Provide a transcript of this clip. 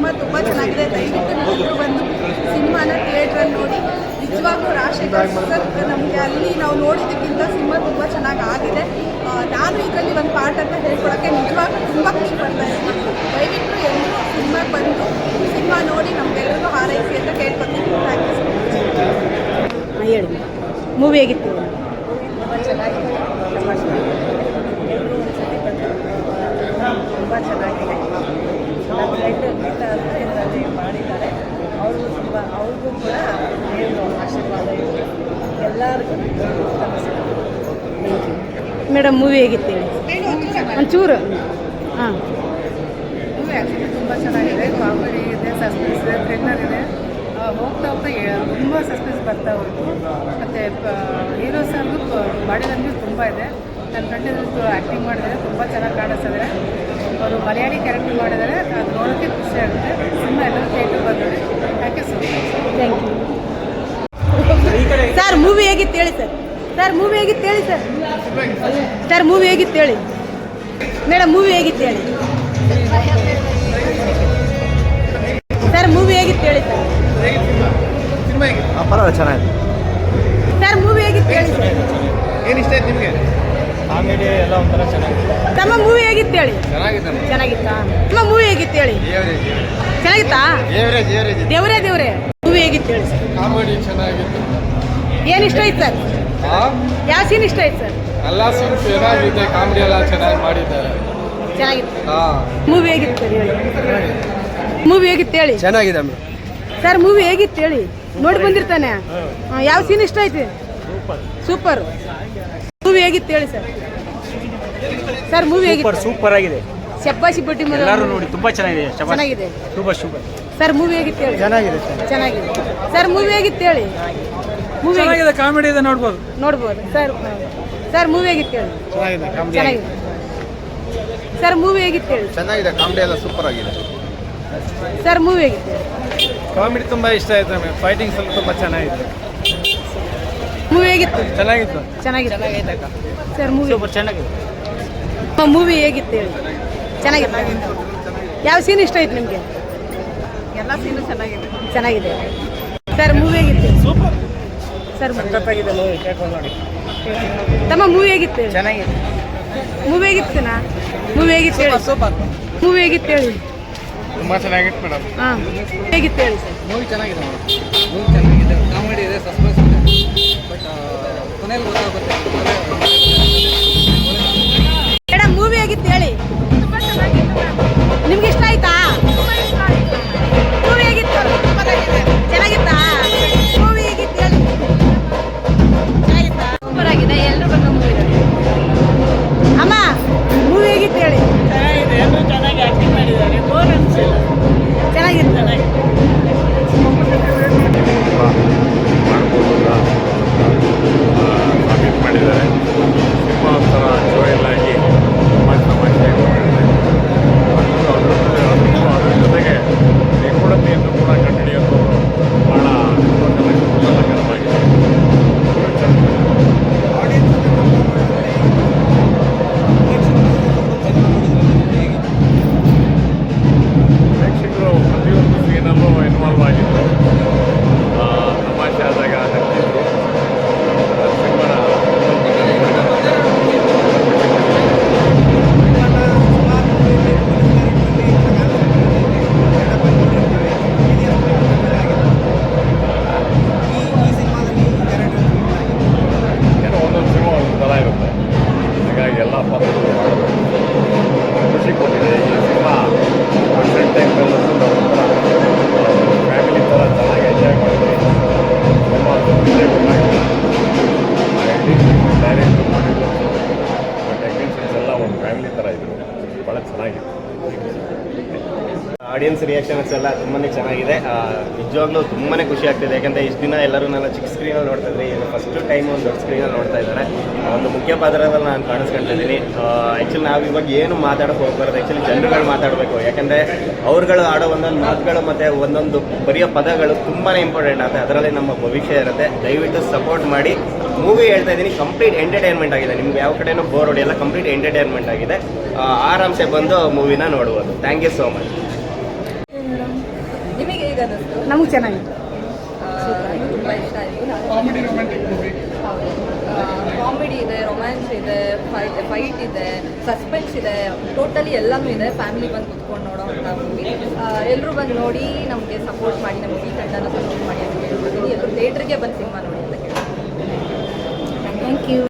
Cinema ತುಂಬ ಚೆನ್ನಾಗಿದೆ. ದಯವಿಟ್ಟು ನೀವೆಲ್ಲರೂ ಬಂದು ಸಿನಿಮಾನ ಥಿಯೇಟ್ರಲ್ಲಿ ನೋಡಿ. ನಿಜವಾಗ್ಲೂ ರಾಜಶೇಖರ್ ಸರ್ ನಮಗೆ ಅಲ್ಲಿ ನಾವು ನೋಡಿದ್ದಕ್ಕಿಂತ ಸಿನಿಮಾ ತುಂಬ ಚೆನ್ನಾಗಿ ಆಗಿದೆ. ನಾನು ಇದರಲ್ಲಿ ಒಂದು ಪಾರ್ಟ್ ಅಂತ ಹೇಳ್ಕೊಳಕ್ಕೆ ನಿಜವಾಗ್ಲೂ ತುಂಬ ಖುಷಿ ಪಡ್ತಾ ಇದ್ದೀನಿ. ದಯವಿಟ್ಟು ಎಲ್ಲರೂ ಸಿನಿಮಾ ಬಂದು ಸಿನಿಮಾ ನೋಡಿ ನಮಗೆಲ್ಲರಿಗೂ ಹಾರೈಸಿ ಅಂತ ಕೇಳ್ಕೊತೀನಿ. ಥ್ಯಾಂಕ್ ಯು ಸೊ ಮಚ್ ಹೇಳಿ. ಮೂವಿ ಹೇಗಿತ್ತು? ತುಂಬ ಚೆನ್ನಾಗಿದೆ. ತುಂಬ ಚೆನ್ನಾಗಿದೆ. ನಮ್ಮ ಫ್ರೆಂಡ್ ಗೀತಾ ಅಂತ ಮಾಡಿದ್ದಾರೆ. ಅವ್ರಿಗೂ ತುಂಬ, ಅವ್ರಿಗೂ ಕೂಡ ಏನು ಆಶೀರ್ವಾದ ಇದೆ. ಎಲ್ಲರಿಗೂ ಮೇಡಮ್ ಮೂವಿ ಹೇಗಿತ್ತು ಒಂಚೂರು. ಹಾಂ. ಮೂವಿ ಆ್ಯಕ್ಚುಲಿ ತುಂಬ ಚೆನ್ನಾಗಿದೆ. ಕಾಮಿಡಿ ಇದೆ ಸಸ್ಪೆನ್ಸ್ ಇದೆ ಥ್ರಿಲ್ಲರ್ ಇದೆ. ಹೋಗ್ತಾ ಹೋಗ್ತಾ ತುಂಬ ಸಸ್ಪೆನ್ಸ್ ಬರ್ತಾ ಹೋಯಿತು. ಮತ್ತು ಹೀರೋ ಸರ್ಗೂ ಬಾಡಿ ಲ್ಯಾಂಗ್ವೇಜ್ ತುಂಬ ಇದೆ. ನನ್ನ ಫ್ರೆಂಡ್ ಆ್ಯಕ್ಟಿಂಗ್ ಮಾಡಿದರೆ ತುಂಬ ಚೆನ್ನಾಗಿ ಕಾಣಿಸ್ತಿದ್ದಾರೆ ಅವರು ಮಲಯಾಳಿ ಕ್ಯಾರೆಕ್ಟರ್ ಮಾಡಿದ್ದಾರೆ. ಖುಷಿ ಆಗುತ್ತೆ. ಸಿನಿಮಾ ಎಲ್ಲರೂ ಥಿಯೇಟರ್ ಬಂದಿದೆ thank you so much thank you sir movie ಹೇಗಿತ್ತು ಹೇಳಿ ಸರ್ ಸರ್ ಮೂವಿ ಹೇಗಿತ್ತು ಹೇಳಿ ಸರ್ ಸರ್ ಮೂವಿ ಹೇಗಿತ್ತು ಹೇಳಿ? ಮೇಡಮ್ ಮೂವಿ ಹೇಗಿತ್ತು ಹೇಳಿ? ಸರ್ ಮೂವಿ ಹೇಗಿತ್ತು ಹೇಳಿ ಸರ್ ಪರವಾಗಿಲ್ಲ ಚೆನ್ನಾಗಿದೆ. ಸರ್ ಮೂವಿ ಹೇಗಿತ್ತು ಹೇಳಿ ಸರ್ ಏನು ಇಷ್ಟ ಆಯ್ತು ನಿಮಗೆ? ಕಾಮಿಡಿ ಎಲ್ಲ ಒಂಥರ ಚೆನ್ನಾಗಿದೆ ತಮ್ಮ ಮೂವಿ ಹೇಗಿತ್ತು ಹೇಳಿ? ಚೆನ್ನಾಗಿದೆ ಚೆನ್ನಾಗಿತ್ತಾ? ತಮ್ಮ ಮೂವಿ ಹೇಗಿತ್ತು ಹೇಳಿ? ಚೆನ್ನಾಗಿತ್ತಾ? ದೇವ್ರೆ ದೇವ್ರೆ ದೇವರೇ. ದೇವರೇ ಮೂವಿ ಹೇಗಿತ್ತು ಹೇಳಿ? ಕಾಮಿಡಿ ಚೆನ್ನಾಗಿತ್ತು. ಏನು ಇಷ್ಟ ಆಯ್ತು ಸರ್? ಯಾವ ಸೀನ್ ಇಷ್ಟ ಆಯ್ತು ಸರ್? ಎಲ್ಲ ಸೀನ್ ಚೆನ್ನಾಗಿದೆ ಕಾಮಿಡಿ ಎಲ್ಲ ಚೆನ್ನಾಗಿ ಮಾಡಿದ್ದಾರೆ. ಚೆನ್ನಾಗಿತ್ತು. ಮೂವಿ ಹೇಗಿತ್ತು ಸರ್ ಹೇಳಿ? ಮೂವಿ ಹೇಗಿತ್ತು ಹೇಳಿ? ಚೆನ್ನಾಗಿದೆ ಸರ್ ಮೂವಿ ಹೇಗಿತ್ತು ಹೇಳಿ? ನೋಡಿ ಬಂದಿರ್ತಾನೆ. ಯಾವ ಸೀನ್ ಇಷ್ಟ ಆಯ್ತು? ಸೂಪರ್. ಹೇಗಿತ್ತು ಹೇಳಿ ಸರ್? ಸರ್ ಮೂವಿ ಹೇಗಿತ್ತು? ಸೂಪರ್ ಆಗಿದೆ. ಶಬ್ಬಾಶಿ ಬಟ್ಟಿ ಎಲ್ಲರೂ ನೋಡಿ ತುಂಬಾ ಚೆನ್ನಾಗಿದೆ ಶಬಾಷ್. ಚೆನ್ನಾಗಿದೆ. ತುಂಬಾ ಸೂಪರ್ ಸರ್ ಮೂವಿ ಹೇಗಿತ್ತು ಹೇಳಿ? ಚೆನ್ನಾಗಿದೆ ಚೆನ್ನಾಗಿದೆ. ಸರ್ ಮೂವಿ ಹೇಗಿತ್ತು ಹೇಳಿ? ಮೂವಿ ಚೆನ್ನಾಗಿದೆ ಕಾಮಿಡಿ ಇದೆ ನೋಡ್ಬೋದು. ನೋಡ್ಬೋದು. ಸರ್ ಸರ್ ಮೂವಿ ಹೇಗಿತ್ತು ಹೇಳಿ? ಚೆನ್ನಾಗಿದೆ ಕಾಮಿಡಿ ಚೆನ್ನಾಗಿದೆ. ಸರ್ ಮೂವಿ ಹೇಗಿತ್ತು ಹೇಳಿ? ಚೆನ್ನಾಗಿದೆ ಕಾಮಿಡಿ ಎಲ್ಲ ಸೂಪರ್ ಆಗಿದೆ. ಸರ್ ಮೂವಿ ಹೇಗಿತ್ತು ಹೇಳಿ? ಕಾಮಿಡಿ ತುಂಬಾ ಇಷ್ಟ ಆಯ್ತು ನಮಗೆ. ಫೈಟಿಂಗ್ಸ್ ಎಲ್ಲ ತುಂಬಾ ಚೆನ್ನಾಗಿದೆ. ಹೇಗಿತ್ತು? ಚೆನ್ನಾಗಿತ್ತು. ಚೆನ್ನಾಗಿತ್ತು. ಸರ್ ಮೂವಿ ಸೂಪರ್ ಚೆನ್ನಾಗಿದೆ. ಮೂವಿ ಹೇಗಿತ್ತು ಹೇಳಿ? ಚೆನ್ನಾಗಿತ್ತು. ಯಾವ ಸೀನ್ ಇಷ್ಟ ಆಯ್ತು ನಿಮಗೆ? ಎಲ್ಲ ಸೀನು ಚೆನ್ನಾಗಿದೆ. ಚೆನ್ನಾಗಿದೆ. ಸರ್ ಮೂವಿ ಹೇಗಿತ್ತು ಸೂಪರ್. ಸರ್ ಸಖತ್ತಾಗಿದೆ ಮೂವಿ ಕೇಳ್ಕೊಂಡು ನೋಡಿ ತಮ್ಮ ಮೂವಿ ಹೇಗಿತ್ತು ಹೇಳಿ? ಚೆನ್ನಾಗಿದೆ. ಮೂವಿ ಹೇಗಿತ್ತು ನಾ ಮೂವಿ ಹೇಗಿತ್ತು ಹೇಳಿ? ಸೂಪರ್ ಮೂವಿ ಹೇಗಿತ್ತು ಹೇಳಿ? ತುಂಬ ಚೆನ್ನಾಗಿತ್ತು ಮೇಡಮ್. ಹಾಂ. ಹೇಗಿತ್ತು ಹೇಳಿ ಸರ್? ಮೂವಿ ಚೆನ್ನಾಗಿದೆ ಮೂವಿ ಚೆನ್ನಾಗಿದೆ. ಆಡಿಯನ್ಸ್ ರಿಯಾಕ್ಷನ್ಸ್ ಎಲ್ಲ ತುಂಬಾ ಚೆನ್ನಾಗಿದೆ. ನಿಜವಾಗ್ಲೂ ತುಂಬಾ ಖುಷಿ ಆಗ್ತಿದೆ. ಯಾಕಂದರೆ ಇಷ್ಟು ದಿನ ಎಲ್ಲರೂ ನನ್ನ ಚಿಕ್ಕ ಸ್ಕ್ರೀನಲ್ಲಿ ನೋಡ್ತಾ ಇದ್ರಿ. ಫಸ್ಟ್ ಟೈಮ್ ಒಂದು ದೊಡ್ಡ ಸ್ಕ್ರೀನಲ್ಲಿ ನೋಡ್ತಾ ಇದ್ದಾರೆ. ಒಂದು ಮುಖ್ಯ ಪಾತ್ರದಲ್ಲಿ ನಾನು ಕಾಣಿಸ್ಕೊಳ್ತಿದ್ದೀನಿ ಆ್ಯಕ್ಚುಲಿ ನಾವು ಇವಾಗ ಏನು ಮಾತಾಡೋಕೆ ಹೋಗ್ಬಾರ್ದು. ಆ್ಯಕ್ಚುಲಿ ಜನರುಗಳು ಮಾತಾಡಬೇಕು. ಯಾಕಂದರೆ ಅವ್ರುಗಳು ಆಡೋ ಒಂದೊಂದು ಮಾತುಗಳು ಮತ್ತು ಒಂದೊಂದು ಬರೆಯೋ ಪದಗಳು ತುಂಬಾ ಇಂಪಾರ್ಟೆಂಟ್ ಆಗುತ್ತೆ. ಅದರಲ್ಲಿ ನಮ್ಮ ಭವಿಷ್ಯ ಇರುತ್ತೆ. ದಯವಿಟ್ಟು ಸಪೋರ್ಟ್ ಮಾಡಿ. ಮೂವಿ ಹೇಳ್ತಾ ಇದ್ದೀನಿ ಕಂಪ್ಲೀಟ್ ಎಂಟರ್ಟೈನ್ಮೆಂಟ್ ಆಗಿದೆ. ನಿಮ್ಗೆ ಯಾವ ಕಡೆನೂ ಬೋರ್ ಹೊಡೆಯಲ್ಲ ಕಂಪ್ಲೀಟ್ ಎಂಟರ್ಟೈನ್ಮೆಂಟ್ ಆಗಿದೆ. ಆ, ಆರಾಮ್ಸೆ ಬಂದು ಮೂವಿನ ನೋಡ್ಬೋದು. ಥ್ಯಾಂಕ್ ಯು ಸೋ ಮಚ್ ನಿಮಗೆ ನಮಗೆ ಚೆನ್ನಾಗಿತ್ತು. ತುಂಬ ಇಷ್ಟ ಆಯಿತು? ಕಾಮಿಡಿ ರೊಮ್ಯಾಂಟಿಕ್ ಮೂವಿ ಕಾಮಿಡಿ ಇದೆ ರೊಮ್ಯಾನ್ಸ್ ಇದೆ ಫೈಟ್ ಫೈಟ್ ಇದೆ ಸಸ್ಪೆನ್ಸ್ ಇದೆ. ಟೋಟಲಿ ಎಲ್ಲನೂ ಇದೆ. ಫ್ಯಾಮಿಲಿ ಬಂದು ಕುತ್ಕೊಂಡು ನೋಡೋ ಅಂಥ ಮೂವಿ ಎಲ್ಲರೂ ಬಂದು ನೋಡಿ ನಮಗೆ ಸಪೋರ್ಟ್ ಮಾಡಿ ನಮ್ಮ ಈ ತಂಡನ ಸಪೋರ್ಟ್ ಮಾಡಿ ಅಂತ ಹೇಳ್ಬೋದು ಎಲ್ಲರೂ ಥಿಯೇಟ್ರಿಗೆ ಬಂದು ಸಿನಿಮಾ ನೋಡಿ. Thank you